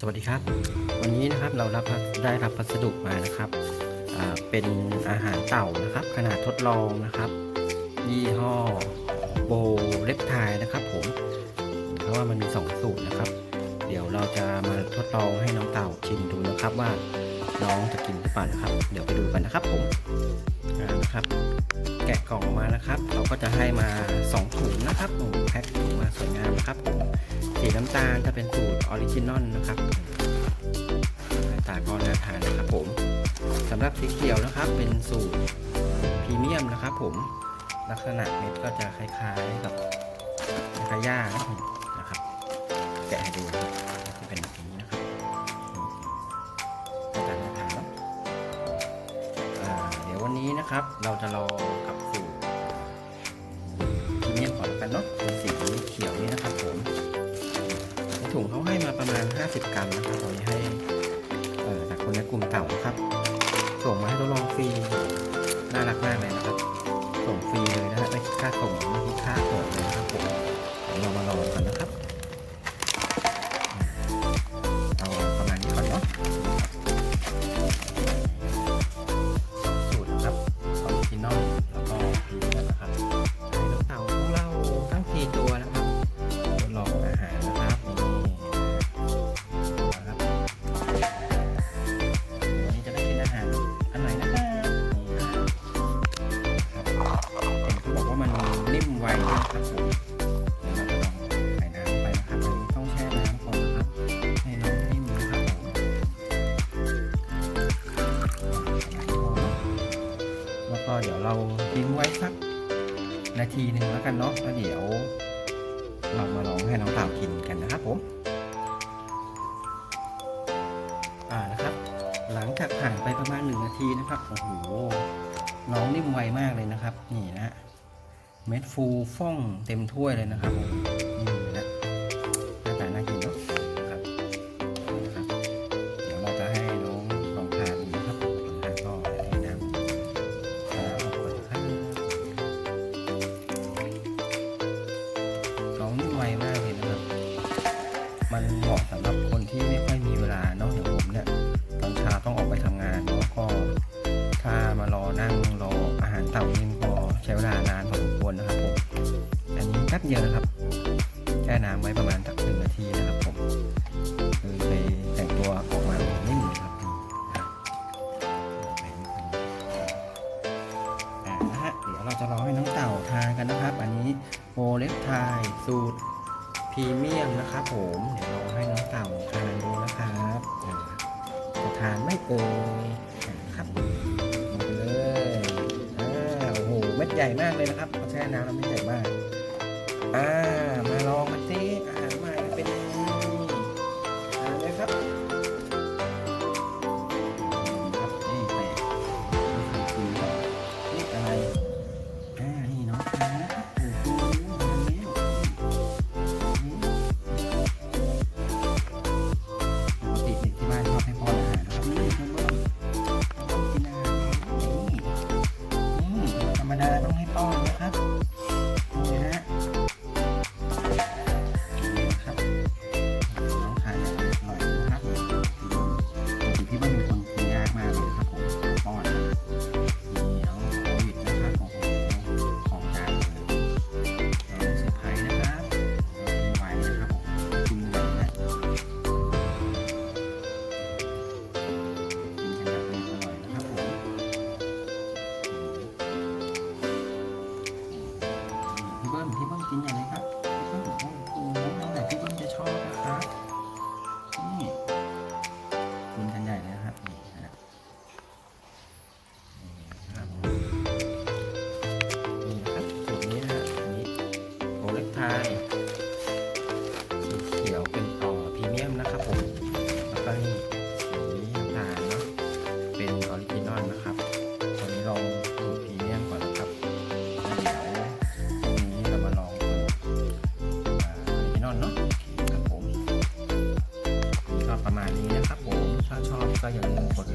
สวัสดีครับ วันนี้นะครับเรารับได้รับพัสดุมานะครับเป็นอาหารเต่านะครับ ขนาดทดลองนะครับ ยี่ห้อโบเล็บทยนะครับ ผมเพราะว่ามันมี2สูตรนะครับ เดี๋ยวเราจะมาทดลองให้น้องเต่าชิมดูนะครับว่าน้องจะกินหรือเปล่านะครับ เดี๋ยวไปดูกันนะครับผมนะครับ แกะกล่องออกมานะครับ เขาก็จะให้มา 2 ถุงนะครับผมแพ็คถุงมาสวยงามนะครับผมสีน้ำตาลจะเป็นสูตรออริจินอลนะครับหน้าตาก็น่าทานนะครับผมสำหรับสีเขียวนะครับ เป็นสูตรพรีเมียมนะครับ ผมลักษณะเม็ดก็จะคล้ายๆกับคล้ายๆหญ้านะครับ แกะให้ดูนะครับจะเป็นแบบนี้นะครับหน้าตาน่าทานเนาะอ่าเดี๋ยววันนี้นะครับเราจะลองกับ ณ 50 กรัมนะครับเราให้จากคนในกลุ่มเต่าครับ ส่งมาให้ทดลองฟรีน่ารักมากเลยนะครับ ส่งฟรีเลยนะฮะไม่คิดค่าส่งไม่คิดค่าของเลยนะครับผมเรามาลองกันนะครับ เราทิ้งไว้สักนาทีหนึ่งแล้วกันเนาะแล้วเดี๋ยว เรามาลองให้น้องเต่ากินกันนะครับผม อ่านะครับ หลังจากผ่านไปประมาณหนึ่งนาทีนะครับโอ้โหน้องนิ่มไวมากเลยนะครับ นี่นะเม็ดฟูฟ่องเต็มถ้วยเลยนะครับผมาหารเต่านี่ก็ใช้เวลานานพอสมควรนะครับผมอันนี้แป๊บเดียวนะครับแช่น้ำไว้ประมาณสักหนึ่งนาทีนะครับผมคือไปแต่งตัวออกมานิ่มเลยครับนี่นะครับอ่านะฮะเดี๋ยวเราจะรอให้น้องเต่าทานกันนะครับ อันนี้โอเล็กไทยสูตรพรีเมียมนะครับผมเดี๋ยวเราให้น้องเต่าทานดูนะครับจะทานไม่เอ่ยนะครับ ใหญ่มากเลยนะครับเขาแช่น้ำแล้วมันใหญ่มาก อ่า มาลองกันสิ พี่เบิ้มพี่เบิ้มกินย่างไรครับพี่เบิ้มโอ้โหน้องไหนพี่เบิ้มจะชอบนะครับนี่กินกันใหญ่เลยครับนี่นะครับนี่ครับสูตรนี้นะฮะอันนี้โอเล็กไทยสีเขียวเป็นต่อพรีเมียมนะครับผมแล้วก็นี่ ถ้าชอ